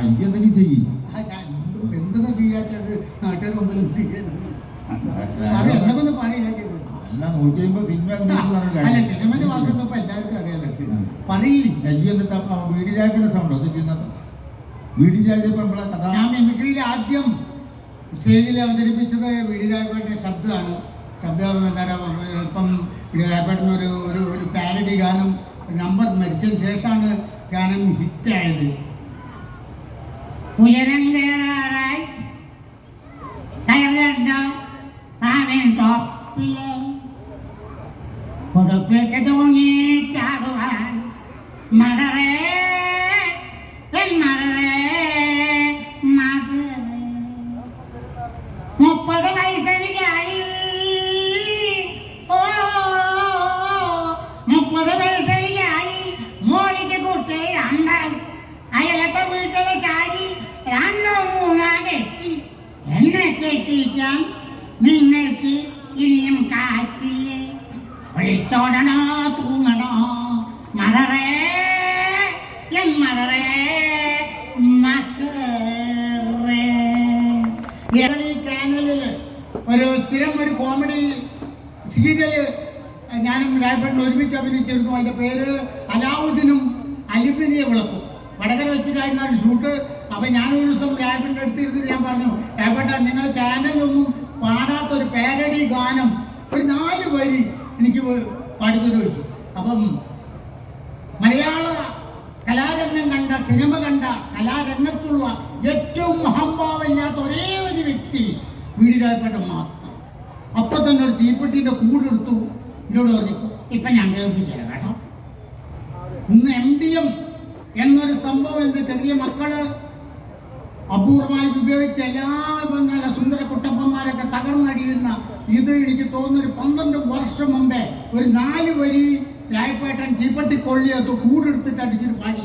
എനിക്ക് എന്തെങ്കിലും ചെയ്യും. ആ, ഞാൻ എന്ത് എന്തെന്നാ ചെയ്യാത്തത് നാട്ടുകാർ ചെയ്യുന്നത് അത് എന്തൊക്കെ പറയാക്കിയത് അല്ല. നൂറ്റി അമ്പത് സിനിമ. സിനിമന്റെ വാക്കൊന്നും എല്ലാവർക്കും അറിയാലോ. പറയില്ലേ നെയ്യ് എന്നിട്ട് അപ്പൊ വീടി ചായക്കിന്റെ സൗണ്ട് അത് ചെയ്യുന്നത് വീടി ചായപ്പോ നമ്മളെ കഥ ഞാൻ മിമിക്രിയിൽ ആദ്യം സ്റ്റേജിൽ അവതരിപ്പിച്ചത് വിടിരായപ്പേട്ട ശബ്ദമാണ്. ശബ്ദം എന്താ പറയുക ഇപ്പം ഒരു ഒരു ഒരു പാരഡി ഗാനം നമ്പർ മരിച്ചതിന് ശേഷമാണ് ഗാനം ഹിറ്റായത് ഉയരം കയറാറായി കയറല്ലോ അവൻ ടോപ്പിലെ കൊടുപ്പിട്ട് തൂങ്ങി ചാടുവാൻ മടറേ എൻ മടറേ മടറേ മുപ്പത് വയസ്സെനിക്കായി ഓ മുപ്പത് വയസ്സെനിക്കായി വിളിച്ചോടണോ തൂങ്ങണോ? മദറേ എൻ മദറേ ഈ ചാനലിൽ ഒരു സ്ഥിരം ഒരു കോമഡി സീരിയൽ ഞാനും രായപ്പേട്ടനും ഒരുമിച്ച് അഭിനയിച്ചിരുന്നു. അതിന്റെ പേര് അലാവുദ്ദീനും അലിബിനിയെ വിളക്കും. വടകര വെച്ചിട്ടായിരുന്നു ഒരു ഷൂട്ട്. അപ്പം ഞാനൊരു ദിവസം രായപ്പേട്ടന്റെ അടുത്തിരുന്ന് ഞാൻ പറഞ്ഞു രായപ്പേട്ട നിങ്ങളുടെ ചാനലിലൊന്നും പാടാത്ത ഒരു പാരഡി ഗാനം ഒരു നാല് വരി എനിക്ക് വെച്ചു അപ്പം മലയാള കലാരംഗം കണ്ട സിനിമ കണ്ട കലാരംഗത്തുള്ള ഏറ്റവും മഹംഭാവമില്ലാത്ത ഒരേ ഒരു വ്യക്തി വീടിരായപ്പെട്ട മാത്രം. അപ്പൊ തന്നെ ഒരു തീപ്പെട്ടിന്റെ കൂടെടുത്തു എന്നോട് പറഞ്ഞു ഇപ്പൊ ഞാൻ തരാം കേട്ടോ. ഇന്ന് എം ഡി എം എന്നൊരു സംഭവം എന്ത് ചെറിയ മക്കൾ അപൂർവമായിട്ട് ഉപയോഗിച്ച എല്ലാ ഇപ്പം സുന്ദര കുട്ടപ്പന്മാരൊക്കെ തകർന്നടിയുന്ന ഇത് എനിക്ക് തോന്നുന്നൊരു പന്ത്രണ്ട് വർഷം മുമ്പേ ഒരു നാല് വരി രായപ്പേട്ടൻ തീപ്പട്ടി കൊള്ളിയത്ത് കൂടെടുത്തിട്ട് അടിച്ചിട്ട് പാടി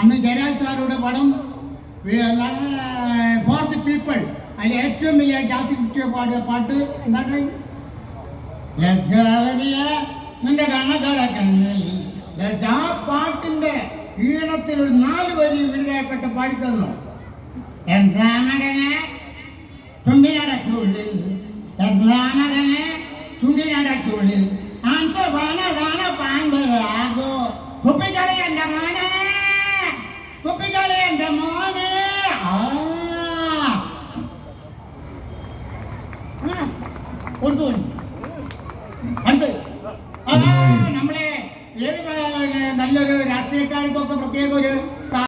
അന്ന് ജയരാജ് സാറുടെ പടം ഫോർ ദി പീപ്പിൾ അതിൽ ഏറ്റവും വലിയ ജാസി കിട്ടിയ പാടിയ പാട്ട് എന്താണ്? ലജ്ജാവരിയ നിന്റെ പാട്ടിന്റെ ഈണത്തിൽ ഒരു നാല് വരി വിളിയായിപ്പെട്ട് പാടി തന്നു. എന്താ മകനെ ചുണ്ടിനടക്കുള്ളിൽ എന്റെ മോനെ. കുപ്പിക്കളി എന്റെ മോനെ കൊടുത്തു. അടുത്ത്. നമ്മളെ ഏത് നല്ലൊരു രാഷ്ട്രീയക്കാർക്കൊക്കെ പ്രത്യേക ഒരു